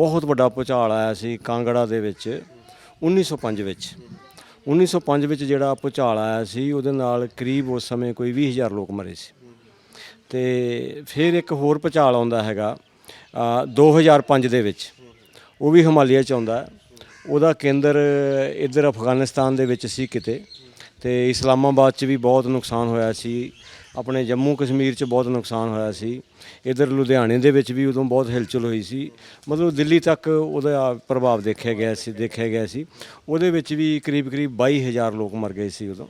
ਬਹੁਤ ਵੱਡਾ ਭੂਚਾਲ ਆਇਆ ਸੀ ਕਾਂਗੜਾ ਦੇ ਵਿੱਚ 1905 ਵਿੱਚ। 1905 ਵਿੱਚ ਜਿਹੜਾ ਭੂਚਾਲ ਆਇਆ ਸੀ ਉਹਦੇ ਨਾਲ ਕਰੀਬ ਉਸ ਸਮੇਂ ਕੋਈ 20000 ਲੋਕ ਮਰੇ ਸੀ। ਤੇ ਫਿਰ ਇੱਕ ਹੋਰ ਭੂਚਾਲ ਆਉਂਦਾ ਹੈਗਾ ਅ, 2005 ਦੇ ਵਿੱਚ। ਉਹ ਵੀ ਹਿਮਾਲਿਆ ਚ ਆਉਂਦਾ। ਉਹਦਾ ਕੇਂਦਰ ਇੱਧਰ ਅਫਗਾਨਿਸਤਾਨ ਦੇ ਵਿੱਚ ਸੀ ਕਿਤੇ। ਤੇ ਇਸਲਾਮਾਬਾਦ ਚ ਵੀ ਬਹੁਤ ਨੁਕਸਾਨ ਹੋਇਆ ਸੀ। ਆਪਣੇ ਜੰਮੂ ਕਸ਼ਮੀਰ ਚ ਬਹੁਤ ਨੁਕਸਾਨ ਹੋਇਆ ਸੀ। ਇੱਧਰ ਲੁਧਿਆਣੇ ਦੇ ਵਿੱਚ ਵੀ ਉਦੋਂ ਬਹੁਤ ਹਿਲਚੁਲ ਹੋਈ ਸੀ। ਮਤਲਬ ਦਿੱਲੀ ਤੱਕ ਉਹਦਾ ਪ੍ਰਭਾਵ ਦੇਖਿਆ ਗਿਆ ਸੀ, ਦੇਖਿਆ ਗਿਆ ਸੀ। ਉਹਦੇ ਵਿੱਚ ਵੀ ਕਰੀਬ ਕਰੀਬ 22000 ਲੋਕ ਮਰ ਗਏ ਸੀ ਉਦੋਂ।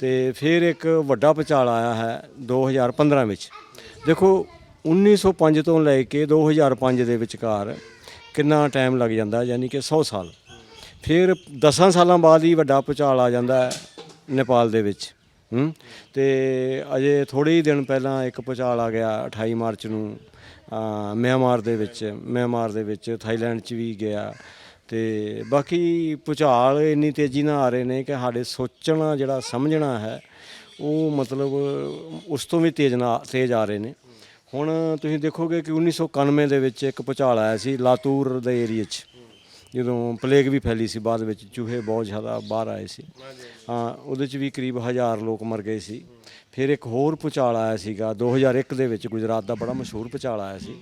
ਤੇ ਫਿਰ ਇੱਕ ਵੱਡਾ ਭੂਚਾਲ ਆਇਆ ਹੈ 2015 ਵਿੱਚ। ਦੇਖੋ 1905 ਤੋਂ ਲੈ ਕੇ 2005 ਦੇ ਵਿਚਕਾਰ ਕਿੰਨਾ ਟਾਈਮ ਲੱਗ ਜਾਂਦਾ, ਯਾਨੀ ਕਿ 100 ਸਾਲ। ਫਿਰ 10 ਸਾਲਾਂ ਬਾਅਦ ਹੀ ਵੱਡਾ ਭੂਚਾਲ ਆ ਜਾਂਦਾ ਹੈ ਨੇਪਾਲ ਦੇ ਵਿੱਚ। ਹੂੰ? ਤੇ ਅਜੇ ਥੋੜੇ ਹੀ ਦਿਨ ਪਹਿਲਾਂ ਇੱਕ ਭੂਚਾਲ ਆ ਗਿਆ 28 ਮਾਰਚ ਨੂੰ ਅ, ਮਿਆਂਮਾਰ ਦੇ ਵਿੱਚ ਮਿਆਂਮਾਰ ਦੇ ਵਿੱਚ ਥਾਈਲੈਂਡ 'ਚ ਵੀ ਗਿਆ। ਤੇ ਬਾਕੀ ਭੂਚਾਲ ਇੰਨੀ ਤੇਜ਼ੀ ਨਾਲ ਆ ਰਹੇ ਨੇ ਕਿ ਸਾਡੇ ਸੋਚਣਾ ਜਿਹੜਾ ਸਮਝਣਾ ਹੈ ਉਹ ਮਤਲਬ ਉਸ ਤੋਂ ਵੀ ਤੇਜ਼ ਨਾ ਤੇਜ਼ ਆ ਰਹੇ ਨੇ। ਹੁਣ ਤੁਸੀਂ ਦੇਖੋਗੇ ਕਿ 1991 ਦੇ ਵਿੱਚ ਇੱਕ ਭੂਚਾਲ ਆਇਆ ਸੀ ਲਾਤੂਰ ਦੇ ਏਰੀਆ 'ਚ। ਜਦੋਂ ਪਲੇਗ ਵੀ ਫੈਲੀ ਸੀ, ਬਾਅਦ ਵਿੱਚ ਚੂਹੇ ਬਹੁਤ ਜ਼ਿਆਦਾ ਬਾਹਰ ਆਏ ਸੀ। ਹਾਂ, ਉਹਦੇ 'ਚ ਵੀ ਕਰੀਬ ਹਜ਼ਾਰ ਲੋਕ ਮਰ ਗਏ ਸੀ। ਫਿਰ ਇੱਕ ਹੋਰ ਭੂਚਾਲ ਆਇਆ ਸੀਗਾ 2001 ਦੇ ਵਿੱਚ ਗੁਜਰਾਤ ਦਾ ਬੜਾ ਮਸ਼ਹੂਰ ਭੂਚਾਲ ਆਇਆ ਸੀ।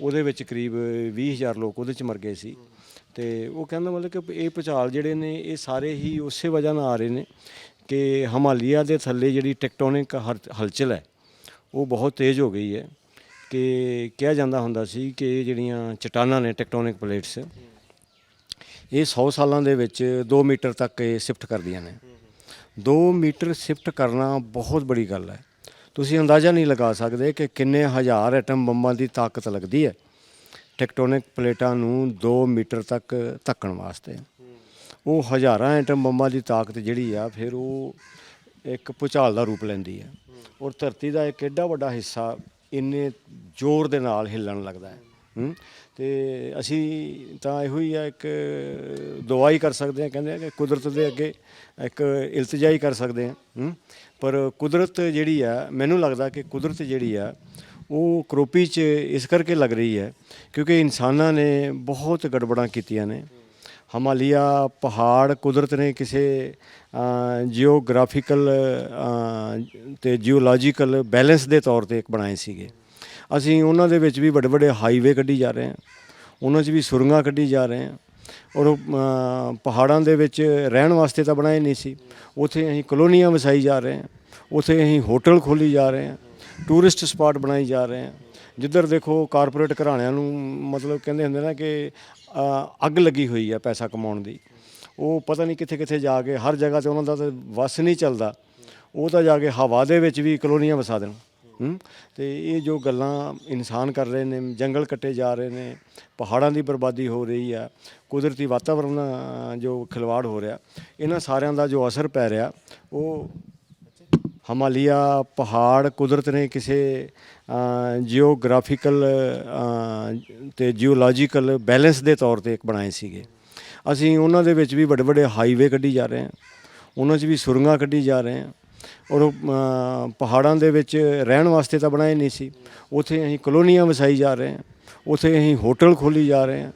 ਉਹਦੇ ਵਿੱਚ ਕਰੀਬ 20000 ਲੋਕ ਉਹਦੇ 'ਚ ਮਰ ਗਏ ਸੀ। ਤੇ ਉਹ ਕਹਿੰਦਾ ਮਤਲਬ ਕਿ ਇਹ ਭੂਚਾਲ ਜਿਹੜੇ ਨੇ, ਇਹ ਸਾਰੇ ਹੀ ਉਸੇ ਵਜ੍ਹਾ ਨਾਲ ਆ ਰਹੇ ਨੇ ਕਿ ਹਿਮਾਲਿਆ ਦੇ ਥੱਲੇ ਜਿਹੜੀ ਟੈਕਟੋਨਿਕ ਹਲਚਲ ਹੈ, ਉਹ ਬਹੁਤ ਤੇਜ਼ ਹੋ ਗਈ ਹੈ। ਕਿ ਕਿਹਾ ਜਾਂਦਾ ਹੁੰਦਾ ਸੀ ਕਿ ਇਹ ਜਿਹੜੀਆਂ ਚਟਾਨਾਂ ਨੇ ਟੈਕਟੋਨਿਕ ਪਲੇਟਸ ਇਹ 100 ਸਾਲਾਂ ਦੇ ਵਿੱਚ 2 ਮੀਟਰ ਤੱਕ ਇਹ ਸ਼ਿਫਟ ਕਰਦੀਆਂ ਨੇ। 2 ਮੀਟਰ ਸ਼ਿਫਟ ਕਰਨਾ ਬਹੁਤ ਬੜੀ ਗੱਲ ਹੈ। ਤੁਸੀਂ ਅੰਦਾਜ਼ਾ ਨਹੀਂ ਲਗਾ ਸਕਦੇ ਕਿ ਕਿੰਨੇ ਹਜ਼ਾਰ ਐਟਮ ਬੰਬਾਂ ਦੀ ਤਾਕਤ ਲੱਗਦੀ ਹੈ ਟੈਕਟੋਨਿਕ ਪਲੇਟਾਂ ਨੂੰ 2 ਮੀਟਰ ਤੱਕ ਧੱਕਣ ਵਾਸਤੇ। ਉਹ ਹਜ਼ਾਰਾਂ ਐਟਮ ਬੰਬਾਂ ਦੀ ਤਾਕਤ ਜਿਹੜੀ ਆ, ਫਿਰ ਉਹ ਇੱਕ ਭੂਚਾਲ ਦਾ ਰੂਪ ਲੈਂਦੀ ਹੈ। ਔਰ ਧਰਤੀ ਦਾ ਇੱਕ ਐਡਾ ਵੱਡਾ ਹਿੱਸਾ ਇੰਨੇ ਜ਼ੋਰ ਦੇ ਨਾਲ ਹਿੱਲਣ ਲੱਗਦਾ ਹੈ। ਹੂੰ? ਤੇ ਅਸੀਂ ਤਾਂ ਇਹੋ ਹੀ ਆ, ਇੱਕ ਦੁਆ ਹੀ ਕਰ ਸਕਦੇ ਆ ਕਹਿੰਦੇ ਆ ਕਿ ਕੁਦਰਤ ਦੇ ਅੱਗੇ ਇੱਕ ਇਲਤਜਾ ਹੀ ਕਰ ਸਕਦੇ ਆ ਹੂੰ? ਪਰ ਕੁਦਰਤ ਜਿਹੜੀ ਆ, ਮੈਨੂੰ ਲੱਗਦਾ ਕਿ ਕੁਦਰਤ ਜਿਹੜੀ ਆ, ਉਹ ਕਰੋਪੀ 'ਚ ਇਸ ਕਰਕੇ ਲੱਗ ਰਹੀ ਹੈ, ਕਿਉਂਕਿ ਇਨਸਾਨਾਂ ਨੇ ਬਹੁਤ ਗੜਬੜਾਂ ਕੀਤੀਆਂ ਨੇ। ਹਿਮਾਲਿਆ ਪਹਾੜ ਕੁਦਰਤ ਨੇ ਕਿਸੇ ਜੀਓਗ੍ਰਾਫੀਕਲ ਤੇ ਜੀਓਲੋਜੀਕਲ ਬੈਲੈਂਸ ਦੇ ਤੌਰ ਤੇ ਇੱਕ ਬਣਾਏ ਸੀਗੇ। ਅਸੀਂ ਉਹਨਾਂ ਦੇ ਵਿੱਚ ਵੀ ਵੱਡੇ ਵੱਡੇ ਹਾਈਵੇ ਕੱਢੀ ਜਾ ਰਹੇ ਹਾਂ। ਉਹਨਾਂ 'ਚ ਵੀ ਸੁਰੰਗਾਂ ਕੱਢੀ ਜਾ ਰਹੇ ਹਾਂ। ਔਰ ਉਹ, ਪਹਾੜਾਂ ਦੇ ਵਿੱਚ ਰਹਿਣ ਵਾਸਤੇ ਤਾਂ ਬਣਾਏ ਨਹੀਂ ਸੀ। ਉੱਥੇ ਅਸੀਂ ਕਲੋਨੀਆਂ ਵਸਾਈ ਜਾ ਰਹੇ ਹਾਂ। ਉੱਥੇ ਅਸੀਂ ਹੋਟਲ ਖੋਲੀ ਜਾ ਰਹੇ ਹਾਂ। ਟੂਰਿਸਟ ਸਪਾਟ ਬਣਾਈ ਜਾ ਰਹੇ ਹਾਂ। ਜਿੱਧਰ ਦੇਖੋ ਕਾਰਪੋਰੇਟ ਘਰਾਣਿਆਂ ਨੂੰ ਮਤਲਬ ਕਹਿੰਦੇ ਹੁੰਦੇ ਨਾ ਕਿ ਅੱਗ ਲੱਗੀ ਹੋਈ ਆ ਪੈਸਾ ਕਮਾਉਣ ਦੀ। ਉਹ ਪਤਾ ਨਹੀਂ ਕਿੱਥੇ ਕਿੱਥੇ ਜਾ ਕੇ ਹਰ ਜਗ੍ਹਾ ਤੇ ਉਹਨਾਂ ਦਾ ਤਾਂ ਵਸ ਨਹੀਂ ਚੱਲਦਾ। ਉਹ ਤਾਂ ਜਾ ਕੇ ਹਵਾ ਦੇ ਵਿੱਚ ਵੀ ਕਲੋਨੀਆਂ ਵਸਾ ਦੇਣ। ਹੂੰ? ਤੇ ਇਹ ਜੋ ਗੱਲਾਂ ਇਨਸਾਨ ਕਰ ਰਹੇ ਨੇ, ਜੰਗਲ ਕੱਟੇ ਜਾ ਰਹੇ ਨੇ, ਪਹਾੜਾਂ ਦੀ ਬਰਬਾਦੀ ਹੋ ਰਹੀ ਆ, ਕੁਦਰਤੀ ਵਾਤਾਵਰਣ ਜੋ ਖਿਲਵਾੜ ਹੋ ਰਿਹਾ, ਇਹਨਾਂ ਸਾਰਿਆਂ ਦਾ ਜੋ ਅਸਰ ਪੈ ਰਿਹਾ, ਉਹ ਹਿਮਾਲਿਆ ਪਹਾੜ ਕੁਦਰਤ ਨੇ ਕਿਸੇ ਜੀਓਗ੍ਰਾਫੀਕਲ ਤੇ ਜੀਓਲੋਜੀਕਲ ਬੈਲੈਂਸ ਦੇ ਤੌਰ ਤੇ ਇੱਕ ਬਣਾਏ ਸੀਗੇ। ਅਸੀਂ ਉਹਨਾਂ ਦੇ ਵਿੱਚ ਵੀ ਵੱਡੇ ਵੱਡੇ ਹਾਈਵੇ ਕੱਢੀ ਜਾ ਰਹੇ ਹਾਂ, ਉਹਨਾਂ 'ਚ ਵੀ ਸੁਰੰਗਾਂ ਕੱਢੀ ਜਾ ਰਹੇ ਹਾਂ ਔਰ ਉਹ, ਅ, ਪਹਾੜਾਂ ਦੇ ਵਿੱਚ ਰਹਿਣ ਵਾਸਤੇ ਤਾਂ ਬਣਾਏ ਨਹੀਂ ਸੀ। ਉੱਥੇ ਅਸੀਂ ਕਲੋਨੀਆਂ ਵਸਾਈ ਜਾ ਰਹੇ ਹਾਂ। ਉੱਥੇ ਅਸੀਂ ਹੋਟਲ ਖੋਲੀ ਜਾ ਰਹੇ ਹਾਂ।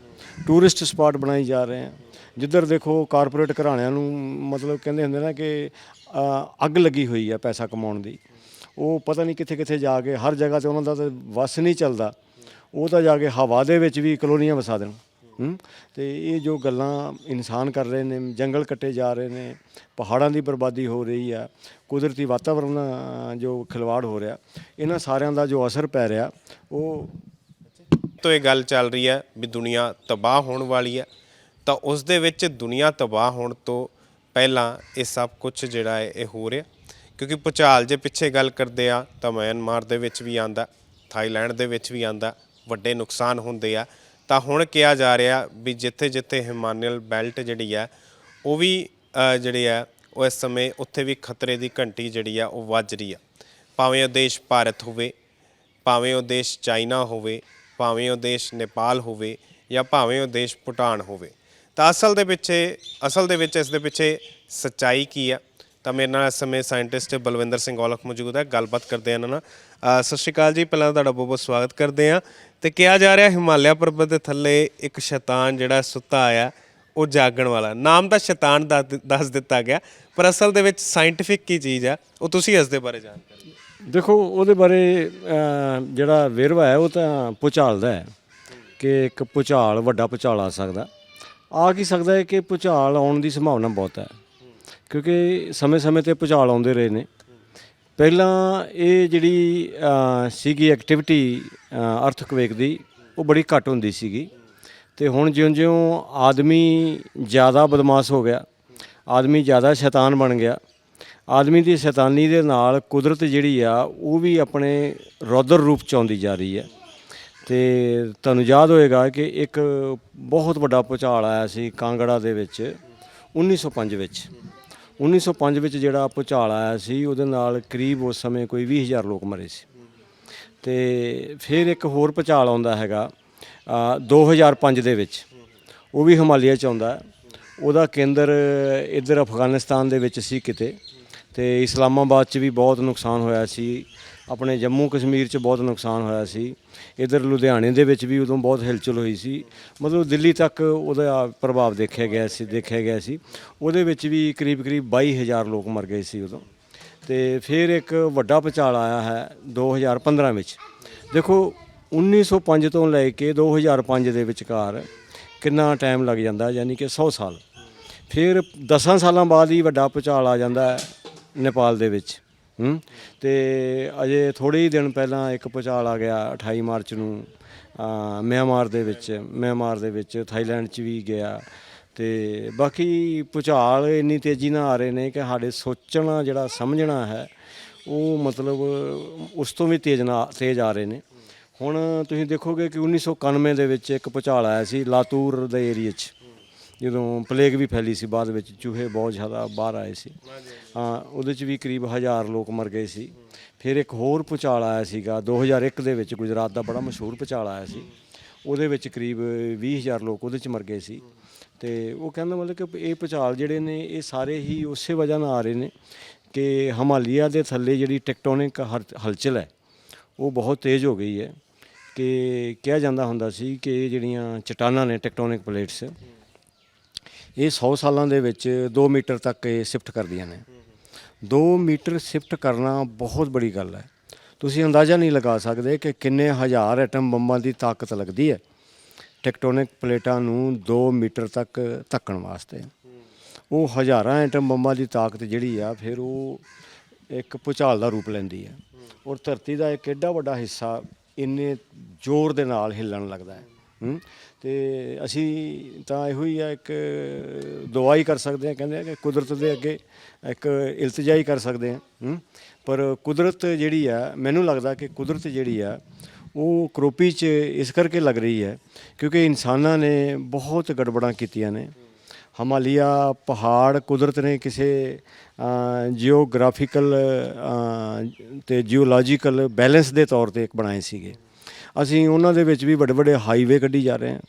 ਟੂਰਿਸਟ ਸਪਾਟ ਬਣਾਈ ਜਾ ਰਹੇ ਹਾਂ। ਜਿੱਧਰ ਦੇਖੋ ਕਾਰਪੋਰੇਟ ਘਰਾਣਿਆਂ ਨੂੰ ਮਤਲਬ ਕਹਿੰਦੇ ਹੁੰਦੇ ਨਾ ਕਿ ਅ, ਅੱਗ ਲੱਗੀ ਹੋਈ ਹੈ ਪੈਸਾ ਕਮਾਉਣ ਦੀ। ਉਹ ਪਤਾ ਨਹੀਂ ਕਿੱਥੇ ਕਿੱਥੇ ਜਾ ਕੇ ਹਰ ਜਗ੍ਹਾ ਤੇ ਉਹਨਾਂ ਦਾ ਤਾਂ ਵਸ ਨਹੀਂ ਚੱਲਦਾ। ਉਹ ਤਾਂ ਜਾ ਕੇ ਹਵਾ ਦੇ ਵਿੱਚ ਵੀ ਕਲੋਨੀਆਂ ਵਸਾ ਦੇਣ। ਹੂੰ? ਤੇ ਇਹ ਜੋ ਗੱਲਾਂ ਇਨਸਾਨ ਕਰ ਰਹੇ ਨੇ, ਜੰਗਲ ਕੱਟੇ ਜਾ ਰਹੇ ਨੇ, ਪਹਾੜਾਂ ਦੀ ਬਰਬਾਦੀ ਹੋ ਰਹੀ ਆ, ਕੁਦਰਤੀ ਵਾਤਾਵਰਣ ਜੋ ਖਿਲਵਾੜ ਹੋ ਰਿਹਾ, ਇਹਨਾਂ ਸਾਰਿਆਂ ਦਾ ਜੋ ਅਸਰ ਪੈ ਰਿਹਾ, ਉਹ ਤੋਂ ਇਹ ਗੱਲ ਚੱਲ ਰਹੀ ਹੈ ਵੀ ਦੁਨੀਆ ਤਬਾਹ ਹੋਣ ਵਾਲੀ ਹੈ ਤਾਂ ਉਸ ਦੇ ਵਿੱਚ ਦੁਨੀਆ ਤਬਾਹ ਹੋਣ ਤੋਂ ਪਹਿਲਾਂ ਇਹ ਸਭ ਕੁਝ ਜਿਹੜਾ ਹੈ, ਇਹ ਹੋ ਰਿਹਾ। ਕਿਉਂਕਿ ਭੁਚਾਲ ਜੇ ਪਿੱਛੇ ਗੱਲ ਕਰਦੇ ਆ, ਤਾਂ ਮਿਆਂਮਾਰ ਦੇ ਵਿੱਚ ਵੀ ਆਂਦਾ, ਥਾਈਲੈਂਡ ਦੇ ਵਿੱਚ ਵੀ ਆਂਦਾ, ਵੱਡੇ ਨੁਕਸਾਨ ਹੁੰਦੇ ਆ ਤਾਂ ਹੁਣ ਕਿਹਾ ਜਾ ਰਿਹਾ ਵੀ ਜਿੱਥੇ ਜਿੱਥੇ ਹਿਮਾਨੀਅਲ ਬੈਲਟ ਜਿਹੜੀ ਆ ਉਹ ਵੀ ਜਿਹੜੇ ਆ ਉਹ ਇਸ ਸਮੇਂ ਉੱਥੇ ਵੀ ਖਤਰੇ ਦੀ ਘੰਟੀ ਜਿਹੜੀ ਆ ਉਹ ਵੱਜ ਰਹੀ ਆ ਭਾਵੇਂ ਉਹ ਦੇਸ਼ ਭਾਰਤ ਹੋਵੇ, ਭਾਵੇਂ ਉਹ ਦੇਸ਼ ਚਾਈਨਾ ਹੋਵੇ, ਭਾਵੇਂ ਉਹ ਦੇਸ਼ ਨੇਪਾਲ ਹੋਵੇ ਜਾਂ ਭਾਵੇਂ ਉਹ ਦੇਸ਼ ਭੂਟਾਨ ਹੋਵੇ। ਤਾਂ ਅਸਲ ਦੇ ਪਿੱਛੇ, ਅਸਲ ਦੇ ਵਿੱਚ ਇਸ ਦੇ ਪਿੱਛੇ ਸੱਚਾਈ ਕੀ ਆ ਤਾਂ ਮੇਰੇ ਨਾਲ ਇਸ ਸਮੇਂ ਸਾਇੰਟਿਸਟ ਬਲਵਿੰਦਰ ਸਿੰਘ ਔਲਖ ਮੌਜੂਦ ਹੈ। ਗੱਲਬਾਤ ਕਰਦੇ ਹਾਂ ਇਹਨਾਂ ਨਾਲ। ਅ, ਸਤਿ ਸ਼੍ਰੀ ਅਕਾਲ ਜੀ। ਪਹਿਲਾਂ ਤਾਂ ਤੁਹਾਡਾ ਬਹੁਤ ਬਹੁਤ ਸਵਾਗਤ ਕਰਦੇ ਹਾਂ। ਤੇ ਕਿਹਾ ਜਾ ਰਿਹਾ ਹਿਮਾਲਿਆ ਪਰਬਤ ਦੇ ਥੱਲੇ ਇੱਕ ਸ਼ੈਤਾਨ ਜਿਹੜਾ ਸੁੱਤਾ ਆਇਆ ਉਹ ਜਾਗਣ ਵਾਲਾ। ਨਾਮ ਤਾਂ ਸ਼ੈਤਾਨ ਦੱਸ ਦ- ਦੱਸ ਦਿੱਤਾ ਗਿਆ ਪਰ ਅਸਲ ਦੇ ਵਿੱਚ ਸਾਇੰਟਿਫਿਕ ਕੀ ਚੀਜ਼ ਆ ਉਹ ਤੁਸੀਂ ਇਸ ਦੇ ਬਾਰੇ ਜਾਣਕਾਰੀ ਦਿਓ। ਦੇਖੋ ਉਹਦੇ ਬਾਰੇ ਅਹ, ਜਿਹੜਾ ਵੇਰਵਾ ਹੈ ਉਹ ਤਾਂ ਭੁਚਾਲ ਦਾ ਹੈ ਕਿ ਇੱਕ ਭੁਚਾਲ ਵੱਡਾ ਭੁਚਾਲ ਆ ਸਕਦਾ। ਆ ਕੀ ਸਕਦਾ ਹੈ ਕਿ ਭੁਚਾਲ ਆਉਣ ਦੀ ਸੰਭਾਵਨਾ ਬਹੁਤ ਹੈ। ਕਿਉਂਕਿ ਸਮੇਂ-ਸਮੇਂ ਤੇ ਭੁਚਾਲ ਆਉਂਦੇ ਰਹੇ ਨੇ। ਪਹਿਲਾਂ ਇਹ ਜਿਹੜੀ ਸੀਗੀ ਐਕਟੀਵਿਟੀ ਅਰਥਕਵੇਕ ਦੀ, ਉਹ ਬੜੀ ਘੱਟ ਹੁੰਦੀ ਸੀਗੀ। ਤੇ ਹੁਣ ਜਿਉਂ-ਜਿਉਂ ਆਦਮੀ ਜ਼ਿਆਦਾ ਬਦਮਾਸ਼ ਹੋ ਗਿਆ, ਆਦਮੀ ਜ਼ਿਆਦਾ ਸ਼ੈਤਾਨ ਬਣ ਗਿਆ, ਆਦਮੀ ਦੀ ਸ਼ੈਤਾਨੀ ਦੇ ਨਾਲ ਕੁਦਰਤ ਜਿਹੜੀ ਆ, ਉਹ ਵੀ ਆਪਣੇ ਰੌਦਰ ਰੂਪ ਚ ਆਉਂਦੀ ਜਾ ਰਹੀ ਹੈ। ਤੇ ਤੁਹਾਨੂੰ ਯਾਦ ਹੋਏਗਾ ਕਿ ਇੱਕ ਬਹੁਤ ਵੱਡਾ ਭੂਚਾਲ ਆਇਆ ਸੀ ਕਾਂਗੜਾ ਦੇ ਵਿੱਚ 1905 ਵਿੱਚ। 1905 ਵਿੱਚ ਜਿਹੜਾ ਭੂਚਾਲ ਆਇਆ ਸੀ ਉਹਦੇ ਨਾਲ ਕਰੀਬ ਉਸ ਸਮੇਂ ਕੋਈ 20000 ਲੋਕ ਮਰੇ ਸੀ। ਤੇ ਫਿਰ ਇੱਕ ਹੋਰ ਭੂਚਾਲ ਆਉਂਦਾ ਹੈਗਾ ਅ, 2005 ਦੇ ਵਿੱਚ। ਉਹ ਵੀ ਹਿਮਾਲਿਆ ਚ ਆਉਂਦਾ। ਉਹਦਾ ਕੇਂਦਰ ਇੱਧਰ ਅਫਗਾਨਿਸਤਾਨ ਦੇ ਵਿੱਚ ਸੀ ਕਿਤੇ। ਤੇ ਇਸਲਾਮਾਬਾਦ ਚ ਵੀ ਬਹੁਤ ਨੁਕਸਾਨ ਹੋਇਆ ਸੀ। ਆਪਣੇ ਜੰਮੂ ਕਸ਼ਮੀਰ ਚ ਬਹੁਤ ਨੁਕਸਾਨ ਹੋਇਆ ਸੀ। ਇੱਧਰ ਲੁਧਿਆਣੇ ਦੇ ਵਿੱਚ ਵੀ ਉਦੋਂ ਬਹੁਤ ਹਿਲਚੁਲ ਹੋਈ ਸੀ। ਮਤਲਬ ਦਿੱਲੀ ਤੱਕ ਉਹਦਾ ਪ੍ਰਭਾਵ ਦੇਖਿਆ ਗਿਆ ਸੀ, ਦੇਖਿਆ ਗਿਆ ਸੀ। ਉਹਦੇ ਵਿੱਚ ਵੀ ਕਰੀਬ ਕਰੀਬ 22000 ਲੋਕ ਮਰ ਗਏ ਸੀ ਉਦੋਂ। ਤੇ ਫਿਰ ਇੱਕ ਵੱਡਾ ਭੂਚਾਲ ਆਇਆ ਹੈ 2015 ਵਿੱਚ। ਦੇਖੋ 1905 ਤੋਂ ਲੈ ਕੇ 2005 ਦੇ ਵਿਚਕਾਰ ਕਿੰਨਾ ਟਾਈਮ ਲੱਗ ਜਾਂਦਾ, ਯਾਨੀ ਕਿ 100 ਸਾਲ। ਫਿਰ 10 ਸਾਲਾਂ ਬਾਅਦ ਹੀ ਵੱਡਾ ਭੂਚਾਲ ਆ ਜਾਂਦਾ ਹੈ ਨੇਪਾਲ ਦੇ ਵਿੱਚ। ਹੂੰ? ਤੇ ਅਜੇ ਥੋੜੇ ਹੀ ਦਿਨ ਪਹਿਲਾਂ ਇੱਕ ਭੂਚਾਲ ਆ ਗਿਆ 28 ਮਾਰਚ ਨੂੰ ਅ, ਮਿਆਂਮਾਰ ਦੇ ਵਿੱਚ ਮਿਆਂਮਾਰ ਦੇ ਵਿੱਚ ਥਾਈਲੈਂਡ 'ਚ ਵੀ ਗਿਆ। ਤੇ ਬਾਕੀ ਭੂਚਾਲ ਇੰਨੀ ਤੇਜ਼ੀ ਨਾਲ ਆ ਰਹੇ ਨੇ ਕਿ ਸਾਡੇ ਸੋਚਣਾ ਜਿਹੜਾ ਸਮਝਣਾ ਹੈ ਉਹ ਮਤਲਬ ਉਸ ਤੋਂ ਵੀ ਤੇਜ਼ ਨਾ ਤੇਜ਼ ਆ ਰਹੇ ਨੇ। ਹੁਣ ਤੁਸੀਂ ਦੇਖੋਗੇ ਕਿ 1991 ਦੇ ਵਿੱਚ ਇੱਕ ਭੂਚਾਲ ਆਇਆ ਸੀ ਲਾਤੂਰ ਦੇ ਏਰੀਆ 'ਚ। ਜਦੋਂ ਪਲੇਗ ਵੀ ਫੈਲੀ ਸੀ, ਬਾਅਦ ਵਿੱਚ ਚੂਹੇ ਬਹੁਤ ਜ਼ਿਆਦਾ ਬਾਹਰ ਆਏ ਸੀ। ਹਾਂ, ਉਹਦੇ 'ਚ ਵੀ ਕਰੀਬ ਹਜ਼ਾਰ ਲੋਕ ਮਰ ਗਏ ਸੀ। ਫਿਰ ਇੱਕ ਹੋਰ ਭੂਚਾਲ ਆਇਆ ਸੀਗਾ 2001 ਦੇ ਵਿੱਚ ਗੁਜਰਾਤ ਦਾ ਬੜਾ ਮਸ਼ਹੂਰ ਭੂਚਾਲ ਆਇਆ ਸੀ। ਉਹਦੇ ਵਿੱਚ ਕਰੀਬ 20000 ਲੋਕ ਉਹਦੇ 'ਚ ਮਰ ਗਏ ਸੀ। ਤੇ ਉਹ ਕਹਿੰਦਾ ਮਤਲਬ ਕਿ ਇਹ ਭੂਚਾਲ ਜਿਹੜੇ ਨੇ, ਇਹ ਸਾਰੇ ਹੀ ਉਸੇ ਵਜ੍ਹਾ ਨਾਲ ਆ ਰਹੇ ਨੇ ਕਿ ਹਿਮਾਲਿਆ ਦੇ ਥੱਲੇ ਜਿਹੜੀ ਟੈਕਟੋਨਿਕ ਹਲਚਲ ਹੈ, ਉਹ ਬਹੁਤ ਤੇਜ਼ ਹੋ ਗਈ ਹੈ। ਕਿ ਕਿਹਾ ਜਾਂਦਾ ਹੁੰਦਾ ਸੀ ਕਿ ਇਹ ਜਿਹੜੀਆਂ ਚਟਾਨਾਂ ਨੇ ਟੈਕਟੋਨਿਕ ਪਲੇਟਸ ਇਹ 100 ਸਾਲਾਂ ਦੇ ਵਿੱਚ 2 ਮੀਟਰ ਤੱਕ ਇਹ ਸ਼ਿਫਟ ਕਰਦੀਆਂ ਨੇ। 2 ਮੀਟਰ ਸ਼ਿਫਟ ਕਰਨਾ ਬਹੁਤ ਬੜੀ ਗੱਲ ਹੈ। ਤੁਸੀਂ ਅੰਦਾਜ਼ਾ ਨਹੀਂ ਲਗਾ ਸਕਦੇ ਕਿ ਕਿੰਨੇ ਹਜ਼ਾਰ ਐਟਮ ਬੰਬਾਂ ਦੀ ਤਾਕਤ ਲੱਗਦੀ ਹੈ ਟੈਕਟੋਨਿਕ ਪਲੇਟਾਂ ਨੂੰ 2 ਮੀਟਰ ਤੱਕ ਧੱਕਣ ਵਾਸਤੇ। ਉਹ ਹਜ਼ਾਰਾਂ ਐਟਮ ਬੰਬਾਂ ਦੀ ਤਾਕਤ ਜਿਹੜੀ ਆ, ਫਿਰ ਉਹ ਇੱਕ ਭੂਚਾਲ ਦਾ ਰੂਪ ਲੈਂਦੀ ਹੈ। ਔਰ ਧਰਤੀ ਦਾ ਇੱਕ ਐਡਾ ਵੱਡਾ ਹਿੱਸਾ ਇੰਨੇ ਜ਼ੋਰ ਦੇ ਨਾਲ ਹਿੱਲਣ ਲੱਗਦਾ ਹੈ? ਤੇ ਅਸੀਂ ਤਾਂ ਇਹੋ ਹੀ ਆ, ਇੱਕ ਦੁਆ ਹੀ ਕਰ ਸਕਦੇ ਆ ਕਹਿੰਦੇ ਆ ਕਿ ਕੁਦਰਤ ਦੇ ਅੱਗੇ ਇੱਕ ਇਲਤਜਾ ਹੀ ਕਰ ਸਕਦੇ ਆ ਪਰ ਕੁਦਰਤ ਜਿਹੜੀ ਆ, ਮੈਨੂੰ ਲੱਗਦਾ ਕਿ ਕੁਦਰਤ ਜਿਹੜੀ ਆ, ਉਹ ਕਰੋਪੀ 'ਚ ਇਸ ਕਰਕੇ ਲੱਗ ਰਹੀ ਹੈ ਕਿਉਂਕਿ ਇਨਸਾਨਾਂ ਨੇ ਬਹੁਤ ਗੜਬੜਾਂ ਕੀਤੀਆਂ ਨੇ। ਹਿਮਾਲਿਆ ਪਹਾੜ ਕੁਦਰਤ ਨੇ ਕਿਸੇ ਜੀਓਗ੍ਰਾਫਿਕਲ ਤੇ ਜੀਓਲੋਜੀਕਲ ਬੈਲੈਂਸ ਦੇ ਤੌਰ ਤੇ ਇੱਕ ਬਣਾਏ ਸੀਗੇ। ਅਸੀਂ ਉਹਨਾਂ ਦੇ ਵਿੱਚ ਵੀ ਵੱਡੇ ਵੱਡੇ ਹਾਈਵੇ ਕੱਢੀ ਜਾ ਰਹੇ ਹਾਂ।